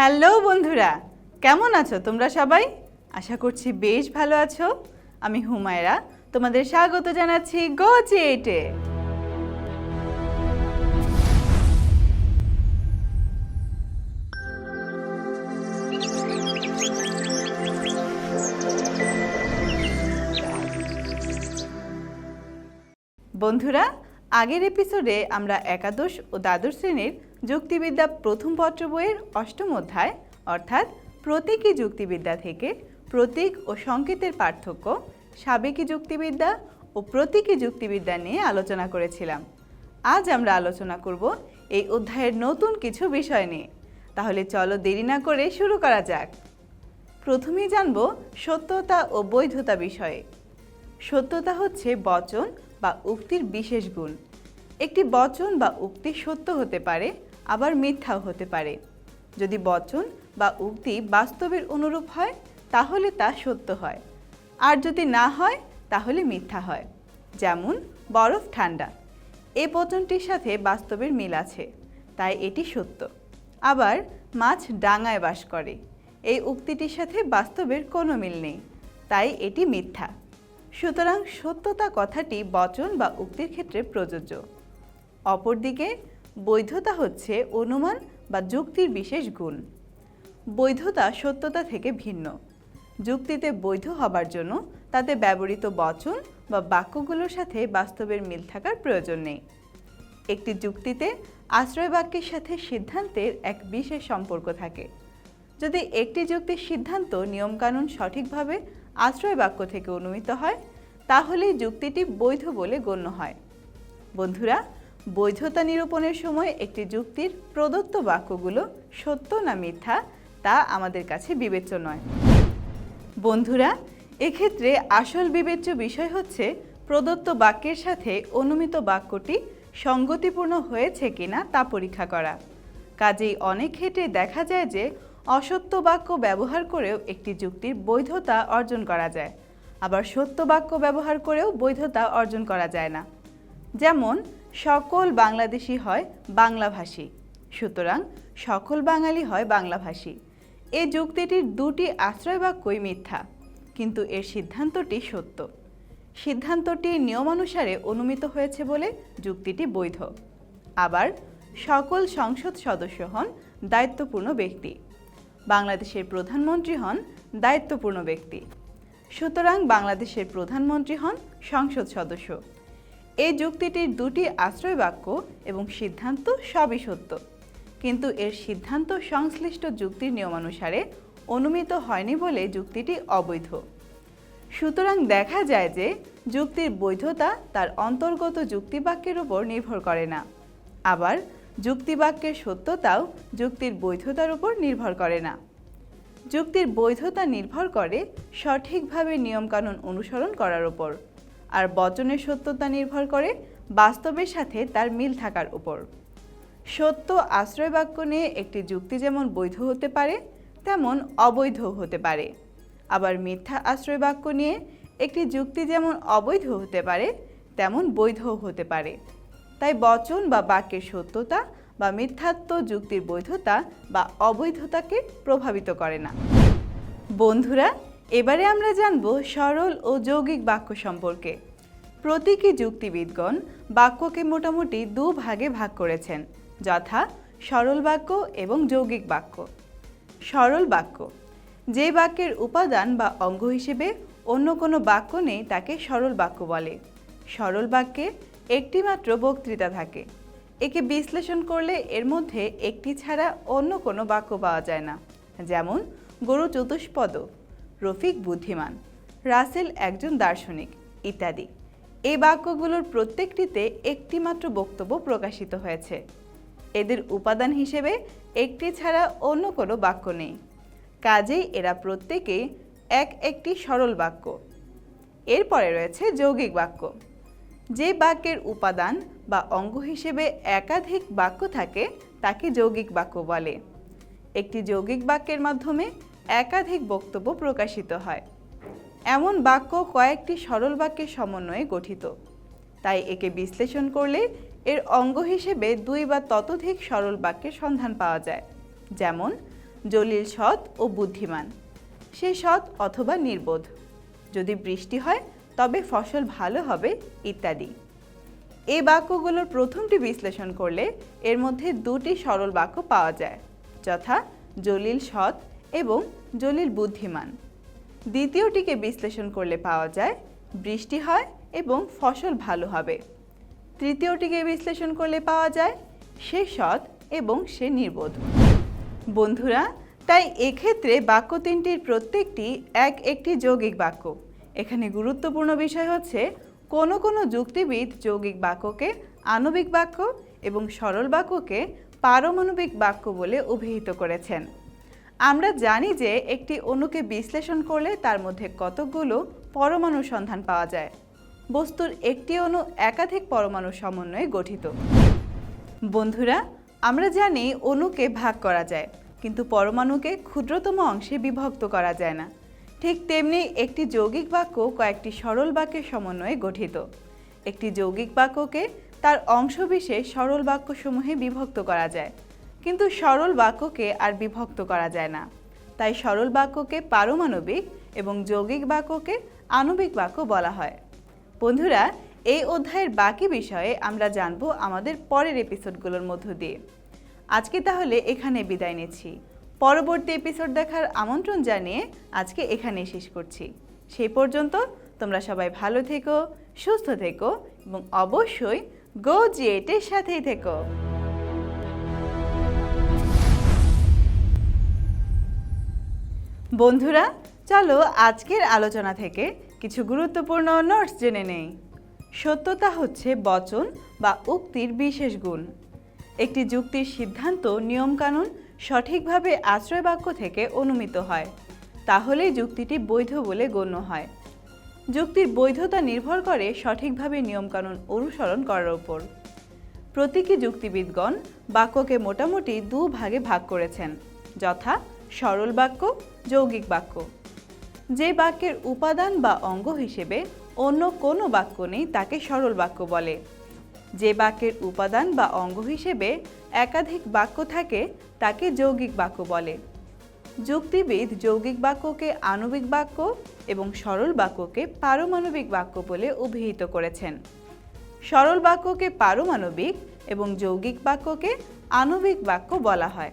Hello বন্ধুরা, কেমন আছো তোমরা সবাই? আশা করছি বেশ ভালো আছো। আমি হুমায়রা, তোমাদের স্বাগত জানাচ্ছি গো চেটে বন্ধুরা, আগের এপিসোডে আমরা একাদশ ও দ্বাদশ শ্রেণির যুক্তিবিদ্যা প্রথম পত্র বইয়ের অষ্টম অধ্যায়, অর্থাৎ প্রতীকী যুক্তিবিদ্যা থেকে প্রতীক ও সংকেতের পার্থক্য, সাবেকি যুক্তিবিদ্যা ও প্রতীকী যুক্তিবিদ্যা নিয়ে আলোচনা করেছিলাম। আজ আমরা আলোচনা করব এই অধ্যায়ের নতুন কিছু বিষয় নিয়ে। তাহলে চলো দেরি না করে শুরু করা যাক। প্রথমেই জানব সত্যতা ও বৈধতা বিষয়ে। সত্যতা হচ্ছে বচন বা উক্তির বিশেষ গুণ। একটি বচন বা উক্তি সত্য হতে পারে আবার মিথ্যাও হতে পারে। যদি বচন বা উক্তি বাস্তবের অনুরূপ হয়, তাহলে তা সত্য হয়। আর যদি না হয়, তাহলে মিথ্যা হয়। যেমন, বরফ ঠান্ডা। এ বচনটির সাথে বাস্তবের মিল আছে, তাই এটি সত্য। আবার, মাছ ডাঙায় বাস করে। এই উক্তিটির সাথে বাস্তবের কোনো মিল নেই, তাই এটি মিথ্যা। সুতরাং সত্যতা কথাটি বচন বা উক্তির ক্ষেত্রে প্রযোজ্য। অপরদিকে বৈধতা হচ্ছে অনুমান বা যুক্তির বিশেষ গুণ। বৈধতা সত্যতা থেকে ভিন্ন। যুক্তিতে বৈধ হবার জন্য তাতে ব্যবহৃত বচন বা বাক্যগুলোর সাথে বাস্তবের মিল থাকার প্রয়োজন নেই। একটি যুক্তিতে আশ্রয় বাক্যের সাথে সিদ্ধান্তের এক বিশেষ সম্পর্ক থাকে। যদি একটি যুক্তির সিদ্ধান্ত নিয়মকানুন সঠিকভাবে আশ্রয় বাক্য থেকে অনুমিত হয় তাহলে যুক্তিটি বৈধ বলে গণ্য হয়। বন্ধুরা বৈধতা নিরূপণের সময় একটি যুক্তির প্রদত্ত বাক্যগুলো সত্য না মিথ্যা, তা আমাদের কাছে বিবেচ্য নয়। বন্ধুরা, এক্ষেত্রে আসল বিবেচ্য বিষয় হচ্ছে প্রদত্ত বাক্যের সাথে অনুমিত বাক্যটি সঙ্গতিপূর্ণ হয়েছে কিনা তা পরীক্ষা করা। কাজেই অনেক ক্ষেত্রে দেখা যায় যে অসত্য বাক্য ব্যবহার করেও একটি যুক্তির বৈধতা অর্জন করা যায়। আবার সত্য বাক্য ব্যবহার করেও বৈধতা অর্জন করা যায় না। যেমন সকল বাংলাদেশি হয় বাংলাভাষী সুতরাং সকল বাঙালি হয় বাংলাভাষী এই যুক্তিটির দুটি আশ্রয় বাক্যই মিথ্যা? কিন্তু এর সিদ্ধান্তটি সত্য। সিদ্ধান্তটি নিয়মানুসারে অনুমিত হয়েছে বলে যুক্তিটি বৈধ। আবার সকল সংসদ সদস্য হন দায়িত্বপূর্ণ ব্যক্তি। বাংলাদেশের প্রধানমন্ত্রী হন দায়িত্বপূর্ণ ব্যক্তি। সুতরাং বাংলাদেশের প্রধানমন্ত্রী হন সংসদ সদস্য। এই যুক্তিটির দুটি আশ্রয় বাক্য এবং সিদ্ধান্ত সবই সত্য। কিন্তু এর সিদ্ধান্ত সংশ্লিষ্ট যুক্তির নিয়মানুসারে অনুমিত হয়নি বলে যুক্তিটি অবৈধ। সুতরাং দেখা যায় যে যুক্তির বৈধতা তার অন্তর্গত যুক্তিবাক্যের উপর নির্ভর করে না। আবার যুক্তিবাক্যের সত্যতাও যুক্তির বৈধতার উপর নির্ভর করে না। যুক্তির বৈধতা নির্ভর করে সঠিকভাবে নিয়মকানুন অনুসরণ করার উপর। আর বচনের সত্যতা নির্ভর করে, বাস্তবের সাথে তার মিল থাকার উপর। সত্য আশ্রয় বাক্য নিয়ে একটি যুক্তি যেমন বৈধ হতে পারে, তেমন অবৈধ হতে পারে। আবার মিথ্যা আশ্রয় বাক্য নিয়ে একটি যুক্তি যেমন অবৈধ হতে পারে, তেমন বৈধ হতে পারে। তাই বচন বা বাক্যের সত্যতা বা মিথ্যাত্ব যুক্তির বৈধতা বা অবৈধতাকে প্রভাবিত করে না। বন্ধুরা এবারে আমরা জানব সরল ও যৌগিক বাক্য সম্পর্কে। প্রতীকী যুক্তিবিদগণ বাক্যকে মোটামুটি দু ভাগে ভাগ করেছেন, যথা সরল বাক্য এবং যৌগিক বাক্য। সরল বাক্য, যে বাক্যের উপাদান বা অঙ্গ হিসেবে অন্য কোনো বাক্য নেই তাকে সরল বাক্য বলে। সরল বাক্যে একটি মাত্র বক্তৃতা থাকে, একে বিশ্লেষণ করলে এর মধ্যে একটি ছাড়া অন্য কোনো বাক্য পাওয়া যায় না, যেমন গরু চতুষ্পদ। রফিক বুদ্ধিমান, রাসেল একজন দার্শনিক, ইত্যাদি। এই বাক্যগুলোর প্রত্যেকটিতে একটি মাত্র বক্তব্য প্রকাশিত হয়েছে। এদের উপাদান হিসেবে একটি ছাড়া অন্য কোনো বাক্য নেই। কাজেই এরা প্রত্যেকে এক একটি সরল বাক্য। এরপরে রয়েছে যৌগিক বাক্য। যে বাক্যের উপাদান বা অঙ্গ হিসেবে একাধিক বাক্য থাকে, তাকে যৌগিক বাক্য বলে। একটি যৌগিক বাক্যের মাধ্যমে একাধিক বক্তব্য প্রকাশিত হয়। এমন বাক্য কয়েকটি সরল বাক্যের সমন্বয়ে গঠিত। তাই একে বিশ্লেষণ করলে এর অঙ্গ হিসেবে দুই বা ততোধিক সরল বাক্যের সন্ধান পাওয়া যায়, যেমন, জলিল সৎ ও বুদ্ধিমান। সে সৎ অথবা নির্বোধ। যদি বৃষ্টি হয়, তবে ফসল ভালো হবে, ইত্যাদি। এই বাক্যগুলোর প্রথমটি বিশ্লেষণ করলে এর মধ্যে দুটি সরল বাক্য পাওয়া যায়, যথা, জলিল সৎ এবং জলিল বুদ্ধিমান। দ্বিতীয়টিকে বিশ্লেষণ করলে পাওয়া যায়, বৃষ্টি হয় এবং ফসল ভালো হবে। তৃতীয়টিকে বিশ্লেষণ করলে পাওয়া যায়, সে সৎ এবং সে নির্বোধ। বন্ধুরা, তাই এক্ষেত্রে বাক্য তিনটির প্রত্যেকটি এক একটি যৌগিক বাক্য। এখানে গুরুত্বপূর্ণ বিষয় হচ্ছে, কোনো কোনো যুক্তিবিদ যৌগিক বাক্যকে আণবিক বাক্য এবং সরল বাক্যকে পারমাণবিক বাক্য বলে অভিহিত করেছেন। আমরা জানি যে একটি অণুকে বিশ্লেষণ করলে তার মধ্যে কতকগুলো পরমাণু সন্ধান পাওয়া যায়। বস্তুর একটি অণু একাধিক পরমাণু সমন্বয়ে গঠিত। বন্ধুরা, আমরা জানি অণুকে ভাগ করা যায়, কিন্তু পরমাণুকে ক্ষুদ্রতম অংশে বিভক্ত করা যায় না। ঠিক তেমনি একটি যৌগিক বাক্য কয়েকটি সরল বাক্যের সমন্বয়ে গঠিত। একটি যৌগিক বাক্যকে তার অংশবিশেষ সরল বাক্যসমূহে বিভক্ত করা যায়। কিন্তু সরল বাক্যকে আর বিভক্ত করা যায় না। তাই সরল বাক্যকে পারমাণবিক এবং যৌগিক বাক্যকে আণবিক বাক্য বলা হয়। বন্ধুরা, এই অধ্যায়ের বাকি বিষয়ে আমরা জানব আমাদের পরের এপিসোডগুলোর মধ্য দিয়ে। আজকে তাহলে এখানে বিদায় নিচ্ছি। পরবর্তী এপিসোড দেখার আমন্ত্রণ জানিয়ে আজকে এখানেই শেষ করছি। সেই পর্যন্ত তোমরা সবাই ভালো থেকো, সুস্থ থেকো এবং অবশ্যই গো জিয়েটের সাথেই থেকো। বন্ধুরা, চলো আজকের আলোচনা থেকে কিছু গুরুত্বপূর্ণ নোটস জেনে নেই। সত্যতা হচ্ছে বচন বা উক্তির বিশেষ গুণ। একটি যুক্তির সিদ্ধান্ত নিয়মকানুন সঠিকভাবে আশ্রয় বাক্য থেকে অনুমিত হয়, তাহলেই যুক্তিটি বৈধ বলে গণ্য হয়। যুক্তির বৈধতা নির্ভর করে সঠিকভাবে নিয়মকানুন অনুসরণ করার উপর। প্রতীকী যুক্তিবিদগণ বাক্যকে মোটামুটি দু ভাগে ভাগ করেছেন, যথা সরল বাক্য, যৌগিক বাক্য। যে বাক্যের উপাদান বা অঙ্গ হিসেবে অন্য কোনো বাক্য নেই তাকে সরল বাক্য বলে। যে বাক্যের উপাদান বা অঙ্গ হিসেবে একাধিক বাক্য থাকে তাকে যৌগিক বাক্য বলে। যুক্তিবিদ যৌগিক বাক্যকে আণবিক বাক্য এবং সরল বাক্যকে পারমাণবিক বাক্য বলে অভিহিত করেছেন। সরল বাক্যকে পারমাণবিক এবং যৌগিক বাক্যকে আণবিক বাক্য বলা হয়।